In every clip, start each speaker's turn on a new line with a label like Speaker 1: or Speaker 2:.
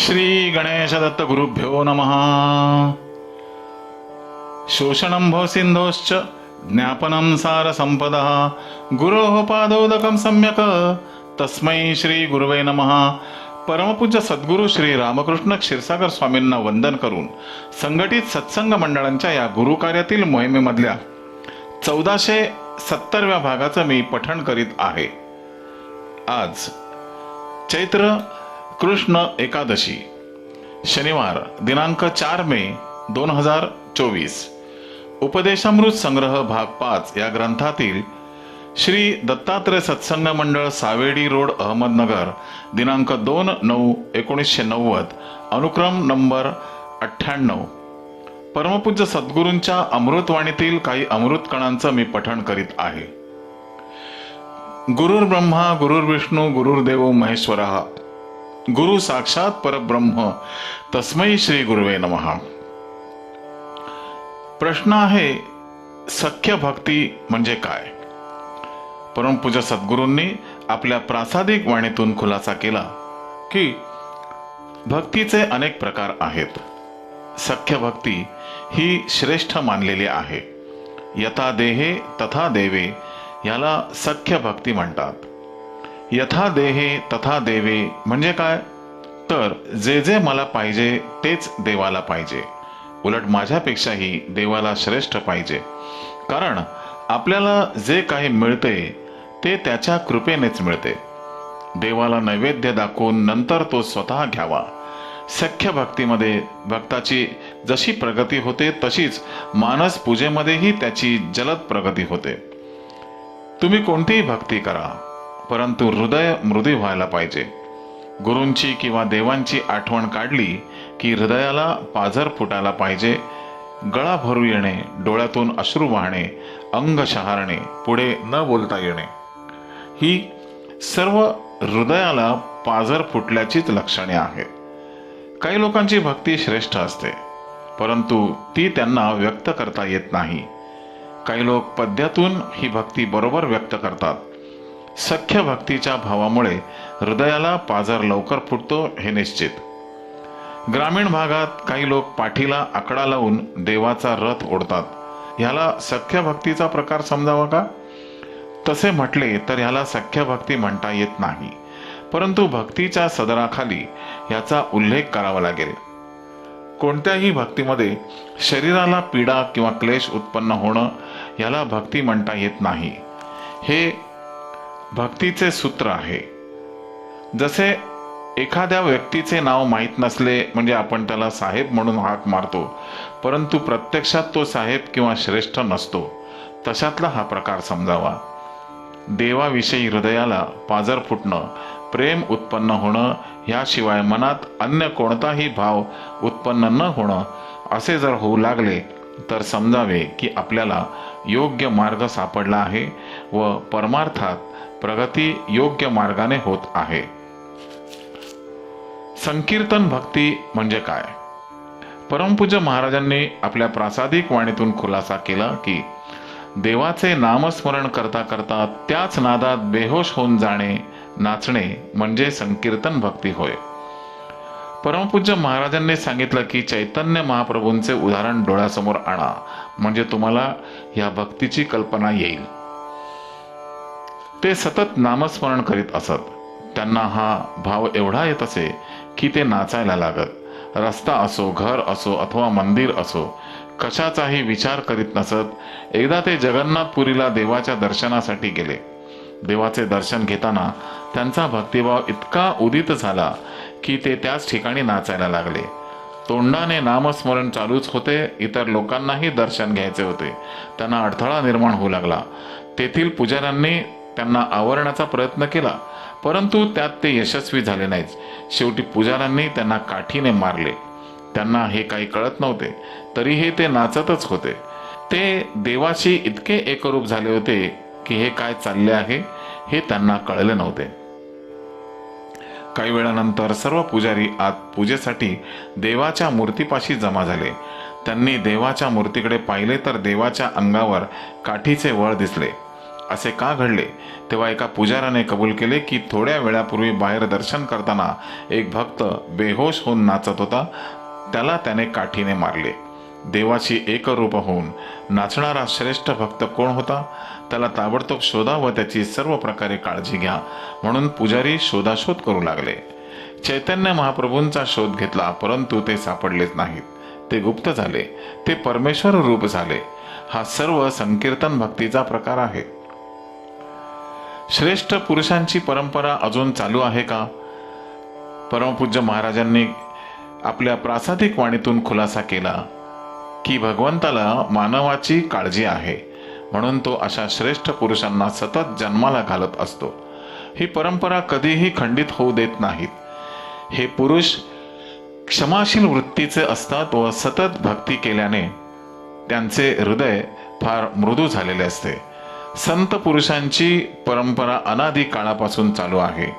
Speaker 1: श्री गणेश दत्त गुरुभ्यो नमः। शोषणं भव सिन्धोश्च ज्ञापनं सारसम्पदः। गुरोः पादोदकं सम्यक्। तस्मै श्री गुरुवे नमः। परमपूज्य सद्गुरू श्री रामकृष्ण क्षीरसागर स्वामींना वंदन करून संघटित सत्संग मंडळांच्या या गुरुकार्यातील मोहिमेमधल्या चौदाशे सत्तरव्या भागाचं मी पठण करीत आहे. आज चैत्र कृष्ण एकादशी शनिवार दिनांक चार मे दोन हजार चोवीस. उपदेशामृत संग्रह भाग पाच या ग्रंथातील श्री दत्तात्रय सत्संग मंडळ सावेडी रोड अहमदनगर दिनांक दोन नऊ एकोणीसशे नव्वद अनुक्रम नंबर अठ्ठ्याण्णव. परमपूज्य सद्गुरूंच्या अमृतवाणीतील काही अमृत कणांचं मी पठण करीत आहे. गुरुर्ब्रह्मा गुरुर्विष्णू गुरुर्देव महेश्वरः गुरु साक्षात परब्रह्म. तस्मै श्री गुरुवे नमः. प्रश्न आहे सख्य भक्ती म्हणजे काय? परमपूज्य सद्गुरूंनी आपल्या प्रासादिक वाणीतून खुलासा केला की भक्तीचे अनेक प्रकार आहेत. सख्य भक्ती ही श्रेष्ठ मानलेली आहे. यथा देहे तथा देवे याला सख्य भक्ती म्हणतात. यथा देहे तथा देवे म्हणजे काय? तर जे जे मला पाहिजे तेच देवाला पाहिजे. उलट माझ्यापेक्षाही देवाला श्रेष्ठ पाहिजे. कारण आपल्याला जे काही मिळते ते त्याच्या कृपेनेच मिळते. देवाला नैवेद्य दाखवून नंतर तो स्वतः घ्यावा. सख्य भक्तीमध्ये भक्ताची जशी प्रगती होते तशीच मानस पूजेमध्येही त्याची जलद प्रगती होते. तुम्ही कोणतीही भक्ती करा. परंतु हृदय मृदी व्हायला पाहिजे. गुरूंची किंवा देवांची आठवण काढली की हृदयाला पाझर फुटायला पाहिजे. गळा भरू येणे डोळ्यातून अश्रू वाहणे अंग शहारणे पुढे न बोलता येणे. ही सर्व हृदयाला पाझर फुटल्याचीच लक्षणे आहेत. काही लोकांची भक्ती श्रेष्ठ असते परंतु ती त्यांना व्यक्त करता येत नाही. काही लोक पद्यातून ही भक्ती बरोबर व्यक्त करतात. सख्य भक्तीच्या भावामुळे हृदयाला पाजार लवकर फुटतो हे निश्चित. ग्रामीण भागात काही लोक पाठीला आकडा लावून देवाचा रथ ओढतात. ह्याला सख्य भक्तीचा प्रकार समजावा का? तसे म्हटले तर ह्याला सख्य भक्ती म्हणता येत नाही. परंतु भक्तीच्या सदराखाली याचा उल्लेख करावा लागेल. कोणत्याही भक्तीमध्ये शरीराला पीडा किंवा क्लेश उत्पन्न होणं याला भक्ती म्हणता येत नाही. हे भक्तीचे सूत्र आहे. जसे एखाद्या व्यक्तीचे नाव माहीत नसले म्हणजे आपण त्याला साहेब म्हणून हाक मारतो परंतु प्रत्यक्षात तो साहेब किंवा श्रेष्ठ नसतो तशातला हा प्रकार समजावा. देवाविषयी हृदयाला पाजर फुटणं प्रेम उत्पन्न होणं ह्याशिवाय मनात अन्य कोणताही भाव उत्पन्न न होणं असे जर होऊ लागले तर समजावे की आपल्याला योग्य मार्ग सापडला आहे व परमार्थात प्रगती योग्य मार्गाने होत आहे. संकीर्तन भक्ती म्हणजे काय? परमपूज्य महाराजांनी आपल्या प्रासादिक वाणीतून खुलासा केला की देवाचे नामस्मरण करता करता त्याच नादात बेहोश होऊन जाणे नाचणे म्हणजे संकीर्तन भक्ती होय. परमपूज्य महाराजांनी सांगितलं की चैतन्य महाप्रभूंचे उदाहरण डोळ्यासमोर आणा. म्हणजे तुम्हाला या भक्तीची कल्पना येईल. ते सतत नामस्मरण करीत असत. त्यांना हा भाव एवढा येत असे की ते नाचायला लागत. रस्ता असो घर असो अथवा मंदिर असो कशाचाही विचार करीत नसत. एकदा ते जगन्नाथपुरीला देवाच्या दर्शनासाठी गेले. देवाचे दर्शन घेताना त्यांचा भक्तिभाव इतका उदित झाला की ते त्याच ठिकाणी नाचायला लागले. तोंडाने नामस्मरण चालूच होते इतर लोकांनाही दर्शन घ्यायचे होते. त्यांना अडथळा निर्माण होऊ लागला. तेथील पुजाऱ्यांनी त्यांना आवरण्याचा प्रयत्न केला परंतु त्यात ते यशस्वी झाले नाहीत. शेवटी पुजाऱ्यांनी त्यांना काठीने मारले. त्यांना हे काही कळत नव्हते तरीही ते नाचतच होते. ते देवाशी इतके एकरूप झाले होते की हे काय चालले आहे हे त्यांना कळले नव्हते. काही वेळानंतर सर्व पुजारी आत पूजेसाठी देवाच्या मूर्तीपाशी जमा झाले. त्यांनी देवाच्या मूर्तीकडे पाहिले तर देवाच्या अंगावर काठीचे वळ दिसले. असे का घडले? तेव्हा एका पुजाऱ्याने कबूल केले की थोड्या वेळापूर्वी बाहेर दर्शन करताना एक भक्त बेहोश होऊन नाचत होता. त्याला त्याने काठीने मारले. देवाशी एकरूप होऊन नाचणारा श्रेष्ठ भक्त कोण होता? त्याला ताबडतोब शोधा व त्याची सर्व प्रकारे काळजी घ्या. म्हणून पुजारी शोधाशोध करू लागले. चैतन्य महाप्रभूंचा शोध घेतला परंतु ते सापडलेच नाहीत. ते गुप्त झाले. ते परमेश्वर रूप झाले. हा सर्व संकीर्तन भक्तीचा प्रकार आहे. श्रेष्ठ पुरुषांची परंपरा अजून चालू आहे का? परमपूज्य महाराजांनी आपल्या प्रासादिक वाणीतून खुलासा केला की भगवंताला मानवाची काळजी आहे. म्हणून तो अशा श्रेष्ठ पुरुषांना सतत जन्माला घालत असतो. ही परंपरा कधीही खंडित होऊ देत नाहीत. हे पुरुष क्षमाशील वृत्तीचे असतात व सतत भक्ती केल्याने त्यांचे हृदय फार मृदू झालेले असते. संत पुरुषांची परंपरा अनादी काळापासून चालू आहे.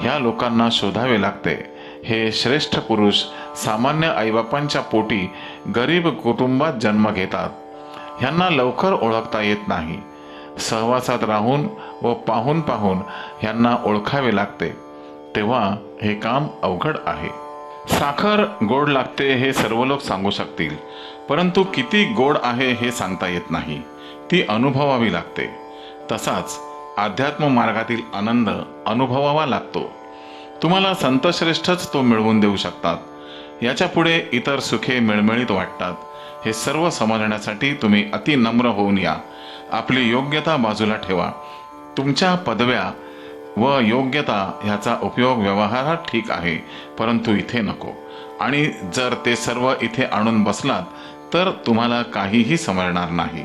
Speaker 1: ह्या लोकांना शोधावे लागते. हे श्रेष्ठ पुरुष सामान्य आईबापांच्या पोटी गरीब कुटुंबात जन्म घेतात. ह्यांना लवकर ओळखता येत नाही. सहवासात राहून व पाहून पाहून ह्यांना ओळखावे लागते. तेव्हा हे काम अवघड आहे. साखर गोड लागते हे सर्व लोक सांगू शकतील. परंतु किती गोड आहे हे सांगता येत नाही. ती अनुभवावी लागते. तसाच अध्यात्म मार्गातील आनंद अनुभवावा लागतो. तुम्हाला संतश्रेष्ठच तो मिळवून देऊ शकतात. याच्यापुढे इतर सुखे मिळमिळीत वाटतात. हे सर्व समजण्यासाठी तुम्ही अति नम्र होऊन या. आपली योग्यता बाजूला ठेवा. तुमच्या पदव्या व योग्यता ह्याचा उपयोग व्यवहारात ठीक आहे परंतु इथे नको. आणि जर ते सर्व इथे आणून बसलात तर तुम्हाला काहीही समजणार नाही.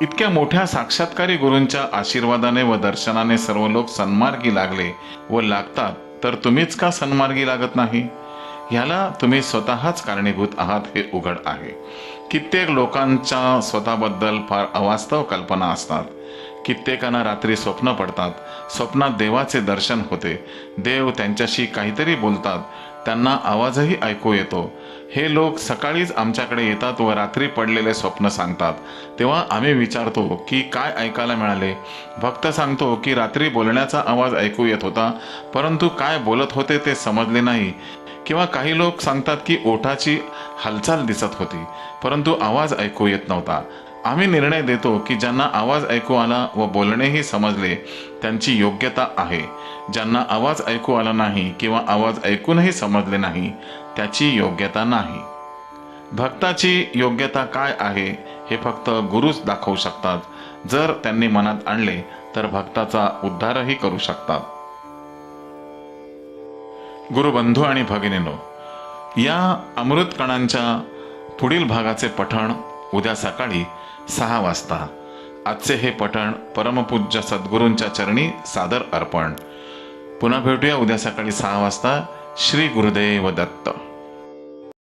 Speaker 1: इतक्या मोठ्या साक्षात्कारी गुरूंच्या आशीर्वादाने व दर्शनाने सर्व लोक सन्मार्गी लागले व लागतात तर तुम्हीच का सन्मार्गी लागत नाही? ह्याला तुम्ही स्वतःच कारणीभूत आहात हे उघड आहे. कित्येक लोकांच्या स्वतःबद्दल फार अवास्तव कल्पना असतात. कित्येकांना रात्री स्वप्न पडतात. स्वप्नात देवाचे दर्शन होते. देव त्यांच्याशी काहीतरी बोलतात. त्यांना आवाजही ऐकू येतो. हे लोक सकाळीच आमच्याकडे येतात व रात्री पडलेले स्वप्न सांगतात. तेव्हा आम्ही विचारतो की काय ऐकायला मिळाले? भक्त सांगतो की रात्री बोलण्याचा आवाज ऐकू येत होता परंतु काय बोलत होते ते समजले नाही. किंवा काही लोक सांगतात की ओठाची हालचाल दिसत होती परंतु आवाज ऐकू येत नव्हता. आम्ही निर्णय देतो की ज्यांना आवाज ऐकू आला व बोलणेही समजले त्यांची योग्यता आहे. ज्यांना आवाज ऐकू आला नाही किंवा आवाज ऐकूनही समजले नाही त्याची योग्यता नाही. भक्ताची योग्यता काय आहे हे फक्त गुरुच दाखवू शकतात. जर त्यांनी मनात आणले तर भक्ताचा उद्धारही करू शकतात. गुरुबंधू आणि भगिनीनो या अमृत कणांच्या पुढील भागाचे पठण उद्या सकाळी सहा वाजता. आजचे हे पठण परमपूज्य सद्गुरूंच्या चरणी सादर अर्पण. पुन्हा भेटूया उद्या सकाळी सहा वाजता. श्री गुरुदेव दत्त.